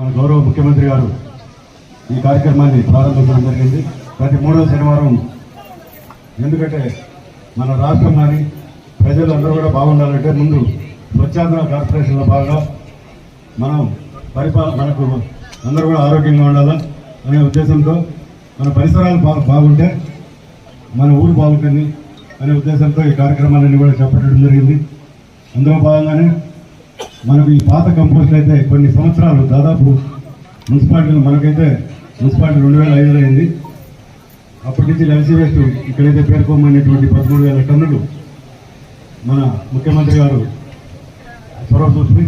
మన గౌరవ ముఖ్యమంత్రి గారు ఈ కార్యక్రమాన్ని ప్రారంభించడం జరిగింది. ప్రతి మూడవ శనివారం ఎందుకంటే మన రాష్ట్రం కానీ ప్రజలు అందరూ కూడా బాగుండాలంటే ముందు స్వచ్ఛాంధ్ర కార్పొరేషన్లో భాగంగా మనం పరిపాలన మనకు అందరూ కూడా ఆరోగ్యంగా ఉండాలా అనే ఉద్దేశంతో మన పరిసరాలు బాగా బాగుంటే మన ఊరు బాగుంటుంది అనే ఉద్దేశంతో ఈ కార్యక్రమాలన్నీ కూడా చేపట్టడం జరిగింది. అందులో భాగంగానే మనకు ఈ పాత కంపోస్ట్ అయితే కొన్ని సంవత్సరాలు దాదాపు మున్సిపాలిటీలు మనకైతే మున్సిపాలిటీ రెండు వేల ఐదులో అయింది. అప్పటి నుంచి లెన్సీ వేస్ట్ ఇక్కడైతే పేర్కొమ్మనేటువంటి పదమూడు వేల టన్నులు మన ముఖ్యమంత్రి గారు చొరవ చూసి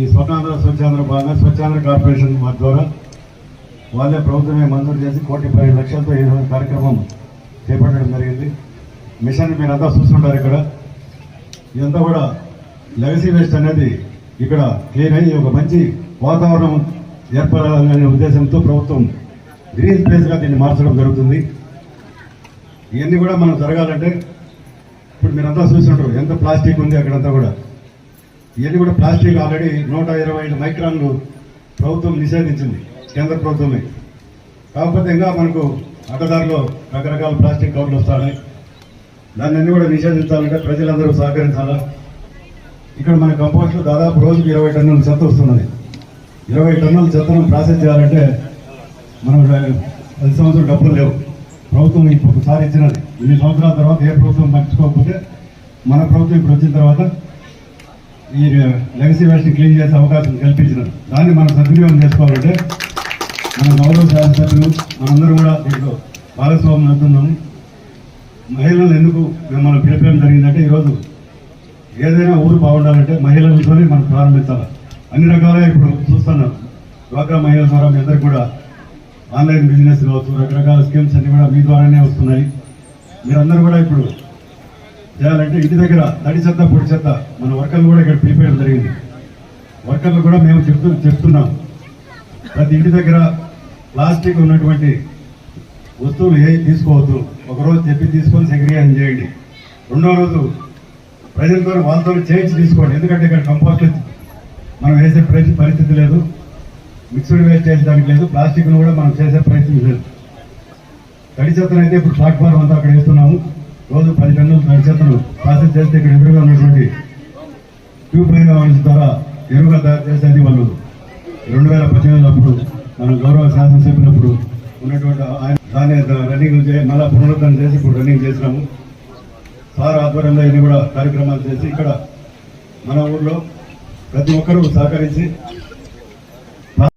ఈ స్వర్ణాంధ్ర స్వచ్ఛాంధ్ర భాగంగా స్వచ్ఛాంధ్ర కార్పొరేషన్ వారి ద్వారా వాళ్ళే ప్రభుత్వమే మంజూరు చేసి కోటి పది లక్షలతో ఈ కార్యక్రమం చేపట్టడం జరిగింది. మిషన్ మీరంతా చూస్తుంటారు ఇక్కడ. ఇదంతా కూడా లెగసీ వేస్ట్ అనేది ఇక్కడ క్లీన్ అయ్యి ఒక మంచి వాతావరణం ఏర్పడాలనే ఉద్దేశంతో ప్రభుత్వం గ్రీన్ ప్లేస్గా దీన్ని మార్చడం జరుగుతుంది. ఇవన్నీ కూడా మనం జరగాలంటే ఇప్పుడు మీరంతా చూసినట్టు ఎంత ప్లాస్టిక్ ఉంది అక్కడంతా కూడా. ఇవన్నీ కూడా ప్లాస్టిక్ ఆల్రెడీ నూట ఇరవై ఐదు మైక్రాన్లు ప్రభుత్వం నిషేధించింది కేంద్ర ప్రభుత్వమే. కాకపోతే ఇంకా మనకు అడ్డదారిలో రకరకాల ప్లాస్టిక్ కవర్లు వస్తాయి. దాన్ని అన్ని కూడా నిషేధించాలంటే ప్రజలందరూ సహకరించాలా? ఇక్కడ మన కంపోస్ట్లో దాదాపు రోజుకి ఇరవై టన్నుల చెత్త వస్తున్నది. ఇరవై టన్నుల చెత్తను ప్రాసెస్ చేయాలంటే మనం పది సంవత్సరం డబ్బులు లేవు. ప్రభుత్వం ఇప్పుడు ఒకసారి ఇచ్చినది. ఇన్ని సంవత్సరాల తర్వాత ఏ ప్రభుత్వం పట్టించుకోకపోతే మన ప్రభుత్వం ఇప్పుడు వచ్చిన తర్వాత ఈ లెగసీ వేస్ట్ క్లీన్ చేసే అవకాశం కల్పించినారు దాన్ని మనం సద్వినియోగం చేసుకోవాలంటే మన గౌరవ శాసనసభ్యులు మనందరూ కూడా దీంట్లో భాగస్వామ్యం అవుతున్నాము మహిళలు ఎందుకు మిమ్మల్ని పిలిపేయడం జరిగిందంటే ఈరోజు ఏదైనా ఊరు బాగుండాలంటే మహిళలతోనే మనం ప్రారంభించాలి. అన్ని రకాలుగా ఇప్పుడు చూస్తున్నాం. డ్వాక్రా మహిళల ద్వారా మీ అందరికి కూడా ఆన్లైన్ బిజినెస్ కావచ్చు రకరకాల స్కీమ్స్ అన్ని కూడా మీ ద్వారానే వస్తున్నాయి. మీరందరూ కూడా ఇప్పుడు చేయాలంటే ఇంటి దగ్గర తడి చెత్త పొడి చెత్త మన వర్కర్లు కూడా ఇక్కడ పిలిపేయడం జరిగింది. వర్కర్లు కూడా మేము చెప్తూ చెప్తున్నాం. ప్రతి ఇంటి దగ్గర ప్లాస్టిక్ ఉన్నటువంటి వస్తువులు ఏ తీసుకోవద్దు. ఒకరోజు చెప్పి తీసుకొని సెగ్రిగేషన్ చేయండి. రెండో రోజు ప్రజలతో వాళ్ళతో చేయించి తీసుకోండి. ఎందుకంటే ఇక్కడ కంపోస్ట్ మనం వేసే పరిస్థితి పరిస్థితి లేదు. మిక్స్డ్ వేస్ట్ చేసేదానికి లేదు. ప్లాస్టిక్ను కూడా మనం చేసే పరిస్థితి లేదు. తడి చెత్తను అయితే ఇప్పుడు ప్లాట్ఫామ్ అంతా అక్కడ వేస్తున్నాము. రోజు పది టన్నులు తడి చెత్తను ప్రాసెస్ చేస్తే ఇక్కడ ఎదురుగా ఉన్నటువంటి ట్యూబ్ లైన్ వాళ్ళ ద్వారా ఎరువుగా తయారు చేసేది వాళ్ళు. రెండు వేల పద్దెనిమిది అప్పుడు మన గౌరవ శాసనసభ్యులప్పుడు ఉన్నటువంటి ఆయన దాన్ని రన్నింగ్ చే మళ్ళా పునరుద్ధరణ చేసి ఇప్పుడు రన్నింగ్ చేసినాము. సార్ ఆధ్వర్యంలో ఇన్ని కూడా కార్యక్రమాలు చేసి ఇక్కడ మన ఊళ్ళో ప్రతి ఒక్కరూ సహకరించి